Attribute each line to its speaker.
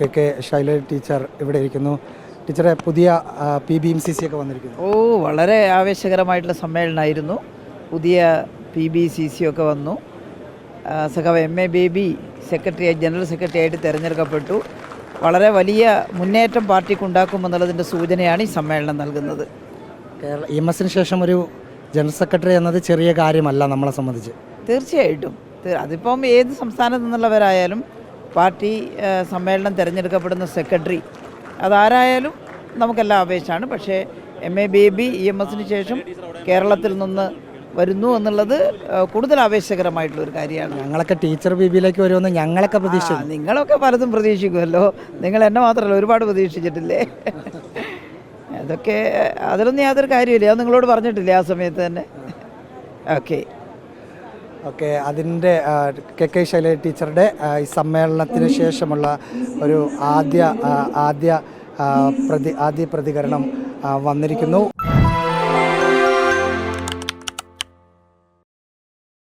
Speaker 1: K K Shaila teacher ഇവിടെ ഇരിക്കുന്നു. ടീച്ചറെ പുതിയ P B M C C ഒക്കെ വന്നിരിക്കുന്നു.
Speaker 2: ഓ വളരെ ആവേശകരമായിട്ടുള്ള സമ്മേളനമായിരുന്നു. പുതിയ പി ബി സി സി ഒക്കെ വന്നു. സഖാവ് M A Baby secretary general secretary ആയിട്ട് തിരഞ്ഞെടുക്കപ്പെട്ടു. വളരെ വലിയ മുന്നേറ്റം പാർട്ടിക്ക് ഉണ്ടാക്കുമെന്നുള്ളതിന്റെ സൂചനയാണ് ഈ സമ്മേളനം നൽകുന്നത്.
Speaker 1: കേരള എം എസിന് ശേഷം ഒരു ജനറൽ സെക്രട്ടറി എന്നത് ചെറിയ കാര്യമല്ല നമ്മളെ സംബന്ധിച്ച്.
Speaker 2: തീർച്ചയായിട്ടും. അതിപ്പം ഏത് സംസ്ഥാനത്തു നിന്നുള്ളവരായാലും പാർട്ടി സമ്മേളനം തിരഞ്ഞെടുക്കപ്പെടുന്ന സെക്രട്ടറി. അതാരായാലും നമുക്കെല്ലാം ആവേശമാണ് പക്ഷേ M A Baby E M എസിന് ശേഷം കേരളത്തിൽ നിന്ന് വരുന്നു എന്നുള്ളത് കൂടുതൽ ആവേശകരമായിട്ടുള്ള ഒരു കാര്യമാണ്.
Speaker 1: ഞങ്ങളൊക്കെ ടീച്ചർ ബി ബിയിലേക്ക് വരുമെന്ന് ഞങ്ങളൊക്കെ പ്രതീക്ഷിച്ചു
Speaker 2: നിങ്ങളൊക്കെ പലതും പ്രതീക്ഷിക്കുമല്ലോ. നിങ്ങൾ എന്നെ മാത്രമല്ല ഒരുപാട് പ്രതീക്ഷിച്ചിട്ടില്ലേ? അതൊക്കെ അതിലൊന്നും യാതൊരു കാര്യമില്ല. അത് നിങ്ങളോട് പറഞ്ഞിട്ടില്ലേ ആ സമയത്ത് തന്നെ? ഓക്കെ.
Speaker 1: ഓക്കെ അതിന്റെ കെ കെ ശൈല ടീച്ചറുടെ ഈ സമ്മേളനത്തിന് ശേഷമുള്ള ഒരു ആദ്യ ആദ്യ പ്രതി ആദ്യ പ്രതികരണം വന്നിരിക്കുന്നു.